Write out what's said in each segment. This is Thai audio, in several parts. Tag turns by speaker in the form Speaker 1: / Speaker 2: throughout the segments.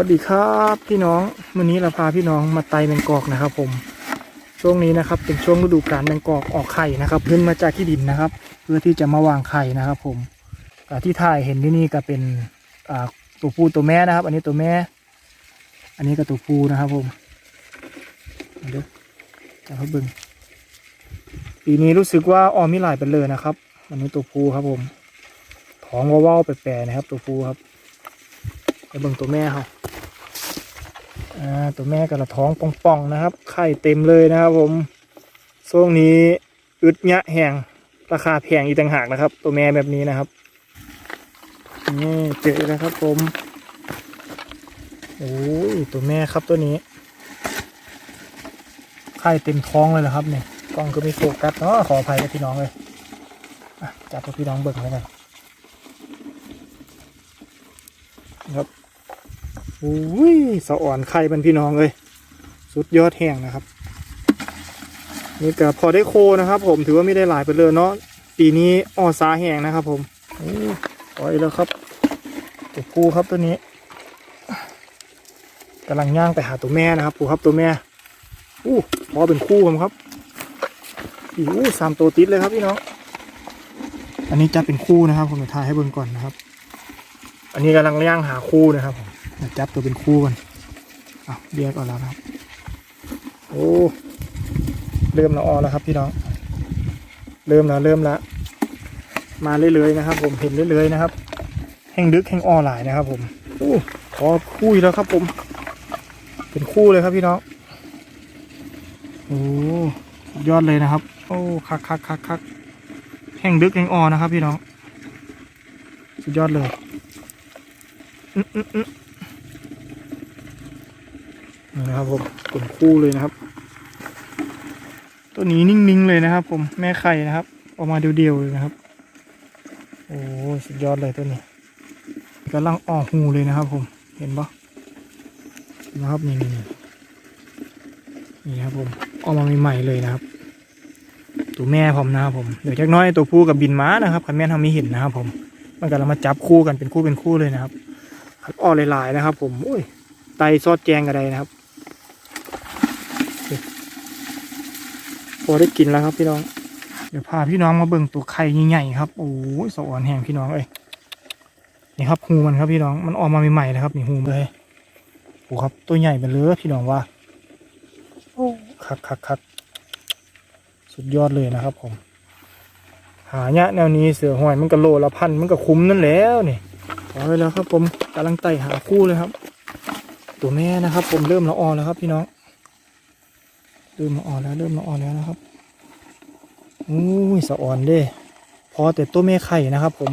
Speaker 1: วัสดีครับพี่น้องวันนี้เราพาพี่น้องมาไตแมงกอกนะครับ ผม ช่วงนี้นะครับเป็นช่วงฤดูกาลแมงกอกออกไข่นะครับขึ้นมาจากที่ดินนะครับ เพื่อที่จะมาวางไข่นะครับ ผมที่ถ่ายเห็นที่นี่ก็เป็นตัวผู้ตัวแม่นะครับ อันนี้ตัวแม่ อันนี้ก็ตัวผู้นะครับผมเดี๋ยวจะเขาเบึงปีนี้รู้สึกว่าออมมีหลายเป็นเลยนะครับอันนี้ตัวผู้ครับผมท้องว่าวๆแปลกๆนะครับ ตัวผู้ครับไปเบิ่งตัวแม่เขา อ่าตัวแม่กระท้องป่องๆนะครับ ไข่เต็มเลยนะครับผมช่วงนี้อึดยะแหงราคาแพงอีกต่างหากนะครับ ตัวแม่แบบนี้นะครับนี่เจอแล้วครับผมโอ้ยตัวแม่ครับตัวนี้ไข่เต็มท้องเลยนะครับเนี่ยกล้องก็ไม่โฟกัสเนาะขออภัยกับพี่น้องเลยจับพี่น้องเบิ่งแล้วกันครับ อุ้ยสะอ่อนไข่เป็นพี่น้องเลยสุดยอดแห้งนะครับ นี่ก็พอได้โคนะครับผมถือว่าไม่ได้หลายไปเลยเนาะปีนี้อ่อสาแห้งนะครับ ผมโอ้ปล่อยแล้วครับตัวผู้ครับตัวนี้กำลังย่างไปหาตัวแม่นะครับผู้ครับตัวแม่อู้พอเป็นคู่ผมครับอู้สามตัวติดเลยครับพี่น้องอันนี้จะเป็นคู่นะครับ ผมจะถ่ายให้เบิ่งก่อนนะครับ อันนี้กำลังย่างหาคู่นะครับผม จับตัวเป็นคู่กันอะเรียกก่อนแล้วนะครับ โอ้เริ่มละออแล้วครับพี่น้อง เริ่มแล้วเริ่มแล้วมาเรื่อยๆนะครับ ผมเห็นเรื่อยๆนะครับ แห่งดึกแห่งออหลายนะครับ ผมโอ้พอคู่อีกแล้วครับ ผม เป็นคู่เลยครับพี่น้องโอ้ยอดเลยนะครับ โอ้คักคักคักคักแห่งดึกแห่งออนะครับ พี่น้อง สุดยอดเลยอืมอืมอืม นะครับผมกลคู่เลยนะครับ ตัวนี้นิ่งๆเลยนะครับ ผมแม่ไข่นะครับ ออกมาเดียวๆเลยนะครับ โอ้สุดยอดเลยตัวนี้กำลังออกหูเลยนะครับ ผมเห็นปะนะครับนี่นี่นี่ครับผมออกมาใหม่ๆเลยนะครับ ตัวแม่ผมนะครับผมเดี๋ยวจักน้อยตัวผู้กับบินม้านะครับคันแม่ทำไม่เห็นนะครับ ผมมันก็เรามาจับคู่กันเป็นคู่เป็นคู่เลยนะครับอ้อหลายๆนะครับ ผมโอ้ยไตซอดแจงกระไดนะครับ อได้กินแล้วครับพี่น้อง เดี๋ยวพาพี่น้องมาเบิ่งตัวไข่ใหญ่ๆครับ โอ้ยสวรรค์แห่งพี่น้องเอ้ยนี่ครับหูมันครับพี่น้อง มันออกมาใหม่ๆเลยครับนี่หูเลยโอ้ครับตัวใหญ่ไปเลยพี่น้องว่าโอ้คักคักคักสุดยอดเลยนะครับ ผม หาเนี่ยแนวนี้เสือหอยมันก็โลละพันมันก็คุ้มนั่นแล้วนี่เอาไว้แล้วครับ ผมกำลังไต่หาคู่เลยครับ ตัวแม่นะครับ ผมเริ่มละออนแล้วครับพี่น้อง เริ่มละออนแล้วเริ่มละออนแล้วนะครับอุ้ยสะอ่อนเด้พอแต่ตัวแม่ไข่นะครับ ผม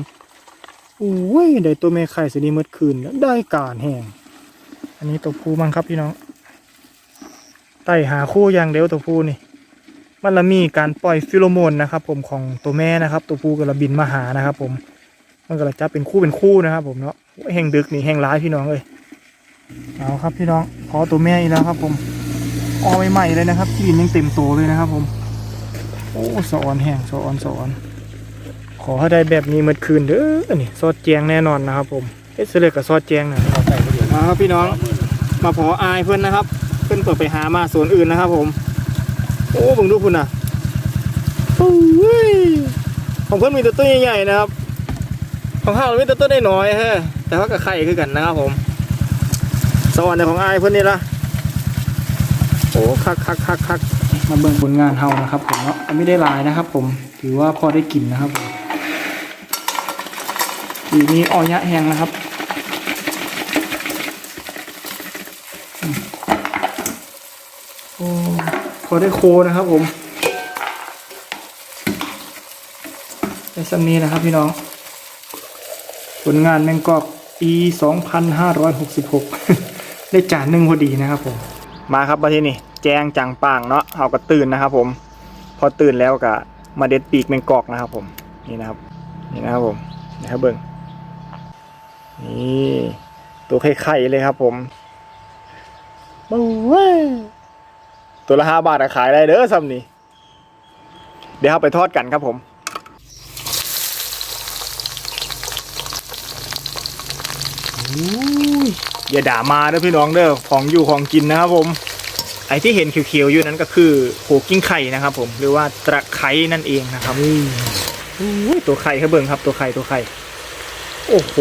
Speaker 1: อุ้ยได้ตัวแม่ไข่สนีมื่อคืนได้การแห้งอันนี้ตัวผู้มันครับพี่น้องไต่หาคู่อย่างเดียวตัวผู้นี่มันละมีการปล่อยฟิโรโมนนะครับ ผมของตัวแม่นะครับ ตัวผู้ก็ระบินมาหานะครับ ผมมันก็จะจับเป็นคู่เป็นคู่นะครับ ผมเนาะแห่งดึกนี่แห่งร้ายพี่น้องเลยเอาครับพี่น้องขอตัวแม่อีกแล้วครับ ผม ออกใหม่ๆเลยนะครับกลิ่นยังเต็มโตเลยนะครับผม โอ้สะออนแห้งสะออนสะออน ขอให้ได้แบบนี้เมื่อคืนเด้อนี่ซอดแจงแน่นอนนะครับผมเอ๊ะเสลือกับซอดแจงนะเราใส่ไปเดี๋ยวครับพี่น้องมาพออายเพื่อนนะครับ เพื่อนเปิดไปหามาสวนอื่นนะครับผม โอ้บิ่งดูคุณนะโอ้ยของเพื่อนมีตัวตัวใหญ่ๆนะครับ ของข้าวเราไม่ต้นได้น้อยฮะแต่ว่ากับไข่คือกันนะครับผมสวรรค์ของอายเพื่อนนี่ละ โอ้คักคักคักคักมาเบิ่งผลงานเฮานะครับผมเนาะไม่ได้ลายนะครับ ผมถือว่าพอได้กินนะครับผมปีนี้ออยะแห้งนะครับโอ้พอได้โคนะครับผมได้สัมนีนะครับพี่น้อง ผลงานแมงกอกปี 2566 ได้จานหนึ่งพอดีนะครับผม มาครับมาที่นี่แจงจังป่างเนาะเฮาก็ตื่นนะครับ ผม พอตื่นแล้วก็มาเด็ดปีกแมงกอกนะครับ ผมนี่นะครับ นี่นะครับผมนี่ครับเบิ้งนี่ตัวไข่ๆเลยครับ ผมโอ้ยตัวละห้าบาทขายได้เด้อซ้ำนี่เดี๋ยวเราไปทอดกันครับผมอุ้ อย่าด่ามาเด้อพี่น้องเด้อของอยู่ของกินนะครับผม ไอ้ที่เห็นเขียวๆอยู่นั้นก็คือโขกิ้งไข่นะครับ ผมหรือว่าตะไคร้นั่นเองนะครับอุ้ยตัวไข่ครับเบิ่งครับ ตัวไข่ตัวไข่โอ้โห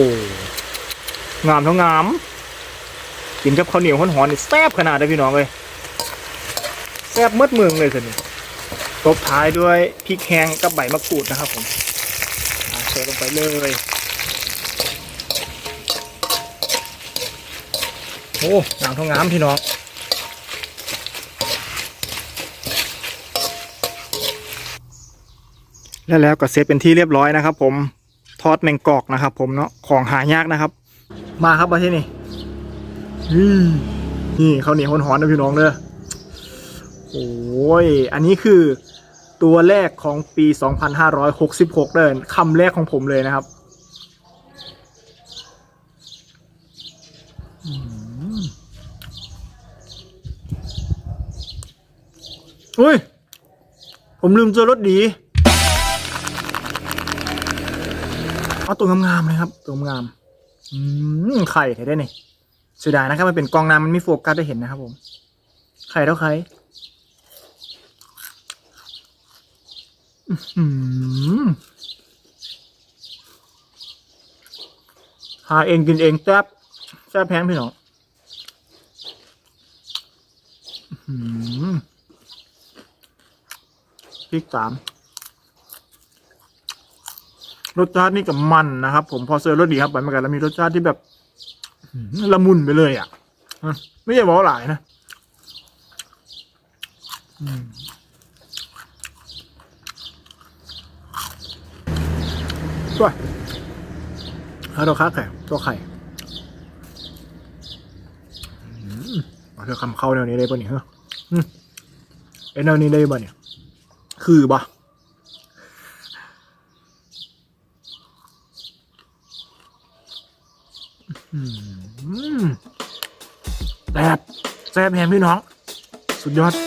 Speaker 1: งามเท่างามกินกับข้าวเหนียวหอนๆนี่แซ่บขนาดเลยพี่น้องเลยแซ่บเมืดเมืองเลยสินี่ตบท้ายด้วยพริกแห้งกับใบมะกรูดนะครับผมอ่าเสิร์ฟลงไปเลย อ้งามท่างามพี่น้องแล้วแล้วก็เซตเป็นที่เรียบร้อยนะครับ ผมทอดแมงกอกนะครับ ผมเนาะของหายากนะครับ มาครับมาที่นี่อืมนี่ข้าวเหนียวหอนๆนะพี่น้องเด้อโอ้ยอันนี้คือตัวแรกของปี 2566 เดินคำแรกของผมเลยนะครับ อุ้ย ผมลืมเจอรถดี เอาตัวงามๆเลยครับ ตัวงามอืมไข่ไข่ได้นี่เสียดายนะครับ มันเป็นกองน้ำมันไม่โฟกัสได้เห็นนะครับผม ไข่เท่าไข่หาเองกินเองแซ่บแซ่บแพงพี่น้อง อื้อหือพ ริกสามรสชาตินี่กับมันนะครับ ผมพอเซอร์รสดีครับไปมากันแล้วมีรสชาติที่แบบละมุนไปเลยอะไม่ใช่บอกหลายนะอืมด้วยฮัลโหลครับไข่ตัวไข่เอาเธอคำเข้าแนวนี้ได้ป่ะเนี่ยฮะอืมเอ้ยแนวนี้ได้ป่ะเนี่ย คือป่ะแซ่บแซ่บแฮมพี่น้อง สุดยอด